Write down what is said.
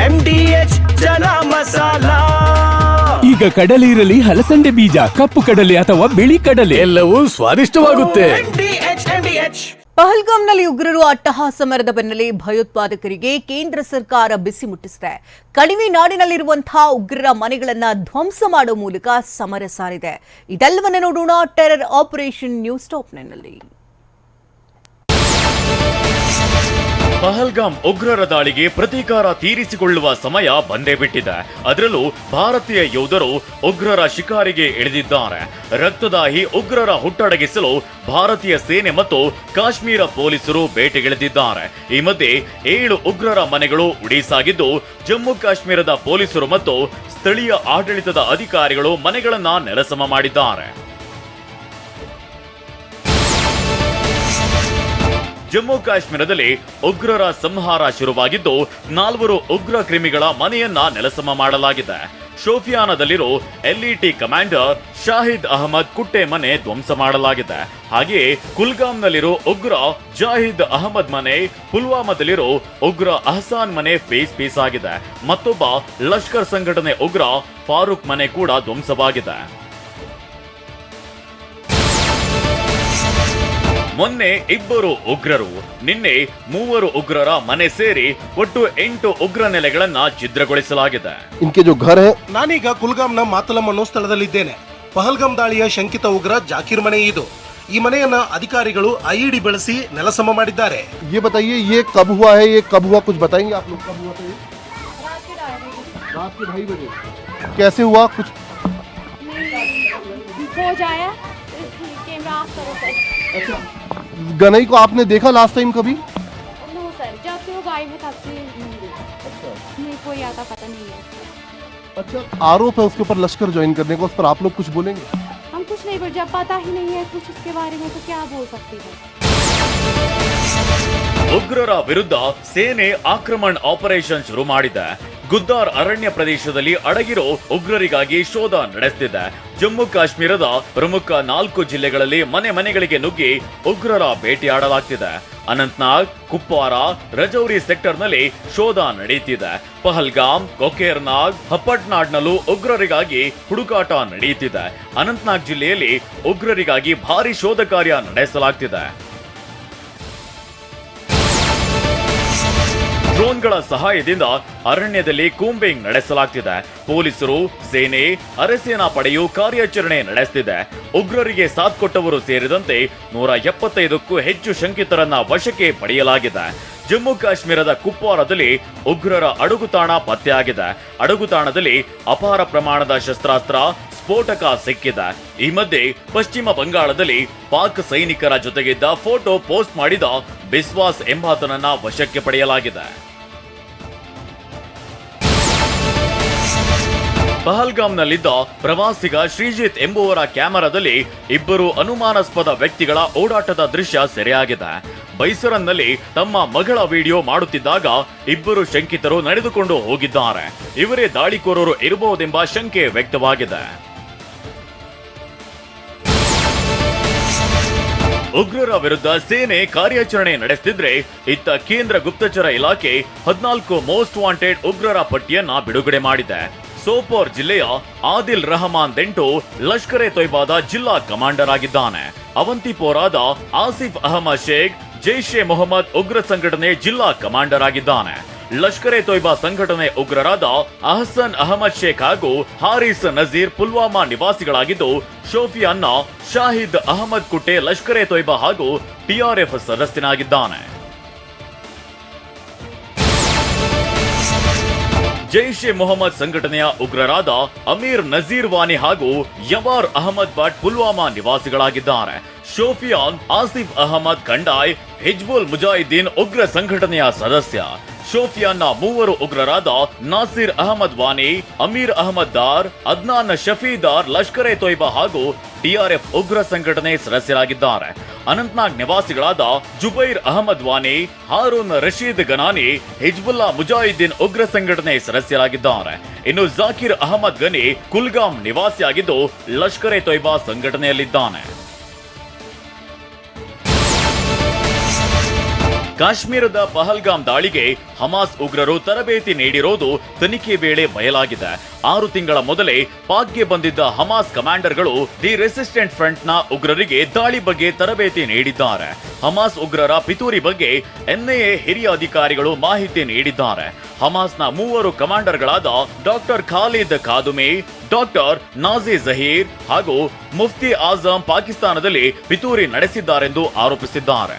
MDH masala. ಈಗ ಕಡಲೆ ಇರಲಿ ಹಲಸಂಡೆ ಬೀಜ ಕಪ್ಪು ಕಡಲೆ ಅಥವಾ ಬಿಳಿ ಕಡಲೆ. ಎಲ್ಲವೂ ಸ್ವಾದಿಷ್ಟವಾಗುತ್ತೆ. ಎಂಡಿಎಚ್ ಎಂಡಿಎಚ್ ಪಹಲ್ಗಾಮ್ನಲ್ಲಿ ಉಗ್ರರು ಅಟ್ಟಹಾಸ ಮರದ ಬೆನ್ನಲ್ಲೇ ಭಯೋತ್ಪಾದಕರಿಗೆ ಕೇಂದ್ರ ಸರ್ಕಾರ ಬಿಸಿ ಮುಟ್ಟಿಸಿದೆ. ಕಣಿವೆ ನಾಡಿನಲ್ಲಿರುವಂತಹ ಉಗ್ರರ ಮನೆಗಳನ್ನು ಧ್ವಂಸ ಮಾಡುವ ಮೂಲಕ ಸಮರ ಸಾರಿದೆ. ಇದೆಲ್ಲವನ್ನ ನೋಡೋಣ. ಟೆರರ್ ಆಪರೇಷನ್ ನ್ಯೂಸ್ ಟಾಪ್ನಲ್ಲಿ ಪಹಲ್ಗಾಮ್ ಉಗ್ರರ ದಾಳಿಗೆ ಪ್ರತೀಕಾರ ತೀರಿಸಿಕೊಳ್ಳುವ ಸಮಯ ಬಂದೇ ಬಿಟ್ಟಿದೆ. ಅದರಲ್ಲೂ ಭಾರತೀಯ ಯೋಧರು ಉಗ್ರರ ಶಿಕಾರಿಗೆ ಇಳಿದಿದ್ದಾರೆ. ರಕ್ತದಾಹಿ ಉಗ್ರರ ಹುಟ್ಟಡಗಿಸಲು ಭಾರತೀಯ ಸೇನೆ ಮತ್ತು ಕಾಶ್ಮೀರ ಪೊಲೀಸರು ಭೇಟಿಗಿಳಿದಿದ್ದಾರೆ. ಈ ಮಧ್ಯೆ ಏಳು ಉಗ್ರರ ಮನೆಗಳು ಉಡೀಸಾಗಿದ್ದು, ಜಮ್ಮು ಕಾಶ್ಮೀರದ ಪೊಲೀಸರು ಮತ್ತು ಸ್ಥಳೀಯ ಆಡಳಿತದ ಅಧಿಕಾರಿಗಳು ಮನೆಗಳನ್ನ ನೆಲಸಮ ಮಾಡಿದ್ದಾರೆ. ಜಮ್ಮು ಕಾಶ್ಮೀರದಲ್ಲಿ ಉಗ್ರರ ಸಂಹಾರ ಶುರುವಾಗಿದ್ದು, ನಾಲ್ವರು ಉಗ್ರ ಕ್ರಿಮಿಗಳ ಮನೆಯನ್ನ ನೆಲಸಮ ಮಾಡಲಾಗಿದೆ. ಶೋಫಿಯಾನದಲ್ಲಿರೋ ಎಲ್ಇಟಿ ಕಮಾಂಡರ್ ಶಾಹಿದ್ ಅಹಮದ್ ಕುಟ್ಟೆ ಮನೆ ಧ್ವಂಸ ಮಾಡಲಾಗಿದೆ. ಹಾಗೆಯೇ ಕುಲ್ಗಾಮ್ನಲ್ಲಿರೋ ಉಗ್ರ ಜಾಹಿದ್ ಅಹಮದ್ ಮನೆ, ಪುಲ್ವಾಮಾದಲ್ಲಿರೋ ಉಗ್ರ ಅಹಸಾನ್ ಮನೆ ಫೇಸ್ ಪೀಸ್ ಆಗಿದೆ. ಮತ್ತೊಬ್ಬ ಲಷ್ಕರ್ ಸಂಘಟನೆ ಉಗ್ರ ಫಾರೂಕ್ ಮನೆ ಕೂಡ ಧ್ವಂಸವಾಗಿದೆ. ಮೊನ್ನೆ ಇಬ್ಬರು ಉಗ್ರರು ನಿನ್ನೆ ಮೂವರು ಉಗ್ರರ ಮನೆ ಸೇರಿ ಒಟ್ಟು ಎಂಟು ಉಗ್ರ ನೆಲೆಗಳನ್ನ ಛಿದ್ರಗೊಳಿಸಲಾಗಿದೆ इनके जो घर है ನಾನೀಗ ಕುಲ್ಗಾಮ್ನ ಮಾತಲಂ ಅನ್ನೋ ಸ್ಥಳದಲ್ಲಿದ್ದೇನೆ ಪಹಲ್ಗಾಮ್ ದಾಳಿಯ ಶಂಕಿತ ಉಗ್ರ ಜಾಕೀರ್ ಮನೆ ಇದು ಈ ಮನೆಯನ್ನ ಅಧಿಕಾರಿಗಳು ಐಇಡಿ ಬಳಸಿ ನೆಲಸಮ ಮಾಡಿದ್ದಾರೆ ये बताइए ये कब हुआ है ये कब हुआ कुछ बताएंगे आप लोग कब हुआ था ये रात के ढाई बजे कैसे हुआ कुछ हो जाए कैमरा ऑफ करो सर गनई को आपने देखा लास्ट टाइम कभी नो सर जब से वो गायब है तब से नहीं देखा। नहीं कोई आता पता नहीं है अच्छा आरोप है उसके ऊपर लश्कर ज्वाइन करने का उस पर आप लोग कुछ बोलेंगे हम कुछ नहीं बोल जब पता ही नहीं है कुछ इसके बारे में तो क्या बोल सकते हैं ಉಗ್ರರ ವಿರುದ್ಧ ಸೇನೆ ಆಕ್ರಮಣ ಆಪರೇಷನ್ ಶುರು ಮಾಡಿದೆ ಗುದ್ದಾರ್ ಅರಣ್ಯ ಪ್ರದೇಶದಲ್ಲಿ ಅಡಗಿರೋ ಉಗ್ರರಿಗಾಗಿ ಶೋಧ ನಡೆಸುತ್ತಿದೆ ಜಮ್ಮು ಕಾಶ್ಮೀರದ ಪ್ರಮುಖ ನಾಲ್ಕು ಜಿಲ್ಲೆಗಳಲ್ಲಿ ಮನೆ ಮನೆಗಳಿಗೆ ನುಗ್ಗಿ ಉಗ್ರರ ಭೇಟಿಯಾಡಲಾಗ್ತಿದೆ ಅನಂತ್ನಾಗ್, ಕುಪ್ವಾರ, ರಜೌರಿ ಸೆಕ್ಟರ್ನಲ್ಲಿ ಶೋಧ ನಡೆಯುತ್ತಿದೆ ಪಹಲ್ಗಾಮ್, ಕೊಕೇರ್ನಾಗ್, ಹಪ್ಪಟ್ನಾಡ್ನಲ್ಲೂ ಉಗ್ರರಿಗಾಗಿ ಹುಡುಕಾಟ ನಡೆಯುತ್ತಿದೆ ಅನಂತ್ನಾಗ್ ಜಿಲ್ಲೆಯಲ್ಲಿ ಉಗ್ರರಿಗಾಗಿ ಭಾರಿ ಶೋಧ ಕಾರ್ಯ ನಡೆಸಲಾಗ್ತಿದೆ. ಡ್ರೋನ್ಗಳ ಸಹಾಯದಿಂದ ಅರಣ್ಯದಲ್ಲಿ ಕೂಂಬಿಂಗ್ ನಡೆಸಲಾಗ್ತಿದೆ. ಪೊಲೀಸರು, ಸೇನೆ, ಅರೆಸೇನಾ ಪಡೆಯು ಕಾರ್ಯಾಚರಣೆ ನಡೆಸುತ್ತಿದೆ ಉಗ್ರರಿಗೆ ಸಾಥ್ ಕೊಟ್ಟವರು ಸೇರಿದಂತೆ ನೂರ ಎಪ್ಪತ್ತೈದಕ್ಕೂ ಹೆಚ್ಚು ಶಂಕಿತರನ್ನ ವಶಕ್ಕೆ ಪಡೆಯಲಾಗಿದೆ. ಜಮ್ಮು ಕಾಶ್ಮೀರದ ಕುಪ್ವಾರದಲ್ಲಿ ಉಗ್ರರ ಅಡುಗುತಾಣ ಪತ್ತೆಯಾಗಿದೆ. ಅಡುಗುತಾಣದಲ್ಲಿ ಅಪಾರ ಪ್ರಮಾಣದ ಶಸ್ತ್ರಾಸ್ತ್ರ ಸ್ಫೋಟಕ ಸಿಕ್ಕಿದೆ. ಈ ಮಧ್ಯೆ ಪಶ್ಚಿಮ ಬಂಗಾಳದಲ್ಲಿ ಪಾಕ್ ಸೈನಿಕರ ಜೊತೆಗಿದ್ದ ಫೋಟೋ ಪೋಸ್ಟ್ ಮಾಡಿದ ಬಿಸ್ವಾಸ್ ಎಂಬಾತನನ್ನ ವಶಕ್ಕೆ ಪಡೆಯಲಾಗಿದೆ. ಪಹಲ್ಗಾಮ್ನಲ್ಲಿದ್ದ ಪ್ರವಾಸಿಗ ಶ್ರೀಜಿತ್ ಎಂಬುವರ ಕ್ಯಾಮೆರಾದಲ್ಲಿ ಇಬ್ಬರು ಅನುಮಾನಾಸ್ಪದ ವ್ಯಕ್ತಿಗಳ ಓಡಾಟದ ದೃಶ್ಯ ಸೆರೆಯಾಗಿದೆ. ಬೈಸರನ್ನಲ್ಲಿ ತಮ್ಮ ಮಗಳ ವಿಡಿಯೋ ಮಾಡುತ್ತಿದ್ದಾಗ ಇಬ್ಬರು ಶಂಕಿತರು ನಡೆದುಕೊಂಡು ಹೋಗಿದ್ದಾರೆ. ಇವರೇ ದಾಳಿಕೋರರು ಇರಬಹುದೆಂಬ ಶಂಕೆ ವ್ಯಕ್ತವಾಗಿದೆ. ಉಗ್ರರ ವಿರುದ್ಧ ಸೇನೆ ಕಾರ್ಯಾಚರಣೆ ನಡೆಸುತ್ತಿದ್ರೆ ಇತ್ತ ಕೇಂದ್ರ ಗುಪ್ತಚರ ಇಲಾಖೆ ಹದಿನಾಲ್ಕು ಮೋಸ್ಟ್ ವಾಂಟೆಡ್ ಉಗ್ರರ ಪಟ್ಟಿಯನ್ನ ಬಿಡುಗಡೆ ಮಾಡಿದೆ. ಸೋಪೋರ್ ಜಿಲ್ಲೆಯ ಆದಿಲ್ ರಹಮಾನ್ ದೆಂಟು ಲಷ್ಕರ್ ಎ ತೊಯ್ಬಾದ ಜಿಲ್ಲಾ ಕಮಾಂಡರ್ ಆಗಿದ್ದಾನೆ. ಅವಂತಿಪೋರಾದ ಆಸಿಫ್ ಅಹಮದ್ ಶೇಖ್ ಜೈಷ್ ಎ ಮೊಹಮ್ಮದ್ ಉಗ್ರ ಸಂಘಟನೆ ಜಿಲ್ಲಾ ಕಮಾಂಡರ್ ಆಗಿದ್ದಾನೆ. ಲಷ್ಕರ್ ತೊಯ್ಬಾ ಸಂಘಟನೆ ಉಗ್ರರಾದ ಅಹಸನ್ ಅಹಮದ್ ಶೇಖ್ ಹಾಗೂ ಹಾರಿಸ್ ನಜೀರ್ ಪುಲ್ವಾಮಾ ನಿವಾಸಿಗಳಾಗಿದ್ದು, ಶೋಫಿಯಾನ್ನ ಶಾಹಿದ್ ಅಹಮದ್ ಕುಟ್ಟೆ ಲಷ್ಕರೆ ತೊಯ್ಬಾ ಹಾಗೂ ಟಿಆರ್ಎಫ್ ಸದಸ್ಯನಾಗಿದ್ದಾನೆ. ಜೈಷ್ ಎ ಮೊಹಮ್ಮದ್ ಸಂಘಟನೆಯ ಉಗ್ರರಾದ ಅಮೀರ್ ನಜೀರ್ ವಾನಿ ಹಾಗೂ ಯವಾರ್ ಅಹಮದ್ ಭಟ್ ಪುಲ್ವಾಮಾ ನಿವಾಸಿಗಳಾಗಿದ್ದಾರೆ. ಶೋಫಿಯಾನ್, ಆಸಿಫ್ ಅಹಮದ್ ಖಂಡಾಯ್ ಹಿಜ್ಬುಲ್ ಮುಜಾಹಿದ್ದೀನ್ ಉಗ್ರ ಸಂಘಟನೆಯ ಸದಸ್ಯ. ಶೋಫಿಯಾನ್ನ ಮೂವರು ಉಗ್ರರಾದ ನಾಸಿರ್ ಅಹಮದ್ ವಾನಿ, ಅಮೀರ್ ಅಹಮದ್ ದಾರ್, ಅದ್ನಾನ್ ಶಫೀದಾರ್ ಲಷ್ಕರ್ ಎ ತೊಯ್ಬಾ ಹಾಗೂ ಡಿಆರ್ಎಫ್ ಉಗ್ರ ಸಂಘಟನೆ ಸದಸ್ಯರಾಗಿದ್ದಾರೆ. ಅನಂತನಾಗ್ ನಿವಾಸಿಗಳಾದ ಜುಬೈರ್ ಅಹಮದ್ ವಾನಿ, ಹಾರೂನ್ ರಶೀದ್ ಗನಾನಿ, ಹಿಜ್ಬುಲ್ಲಾ ಮುಜಾಹಿದ್ದೀನ್ ಉಗ್ರ ಸಂಘಟನೆ ಸದಸ್ಯರಾಗಿದ್ದಾರೆ. ಇನ್ನು ಜಾಕಿರ್ ಅಹಮದ್ ಗನಿ ಕುಲ್ಗಾಮ್ ನಿವಾಸಿಯಾಗಿದ್ದು ಲಷ್ಕರ್ ಎ ತೊಯ್ಬಾ ಸಂಘಟನೆಯಲ್ಲಿದ್ದಾನೆ. ಕಾಶ್ಮೀರದ ಪಹಲ್ಗಾಮ್ ದಾಳಿಗೆ ಹಮಾಸ್ ಉಗ್ರರು ತರಬೇತಿ ನೀಡಿರೋದು ತನಿಖೆ ವೇಳೆ ಬಯಲಾಗಿದೆ. ಆರು ತಿಂಗಳ ಮೊದಲೇ ಪಾಕ್ಗೆ ಬಂದಿದ್ದ ಹಮಾಸ್ ಕಮಾಂಡರ್ಗಳು ದಿ ರೆಸಿಸ್ಟೆಂಟ್ ಫ್ರಂಟ್ನ ಉಗ್ರರಿಗೆ ದಾಳಿ ಬಗ್ಗೆ ತರಬೇತಿ ನೀಡಿದ್ದಾರೆ. ಹಮಾಸ್ ಉಗ್ರರ ಪಿತೂರಿ ಬಗ್ಗೆ ಎನ್ಐಎ ಹಿರಿಯ ಅಧಿಕಾರಿಗಳು ಮಾಹಿತಿ ನೀಡಿದ್ದಾರೆ. ಹಮಾಸ್ನ ಮೂವರು ಕಮಾಂಡರ್ಗಳಾದ doctor Khalid Qaddoumi, doctor Naji Zaheer ಹಾಗೂ ಮುಫ್ತಿ ಆಜಂ ಪಾಕಿಸ್ತಾನದಲ್ಲಿ ಪಿತೂರಿ ನಡೆಸಿದ್ದಾರೆಂದು ಆರೋಪಿಸಿದ್ದಾರೆ.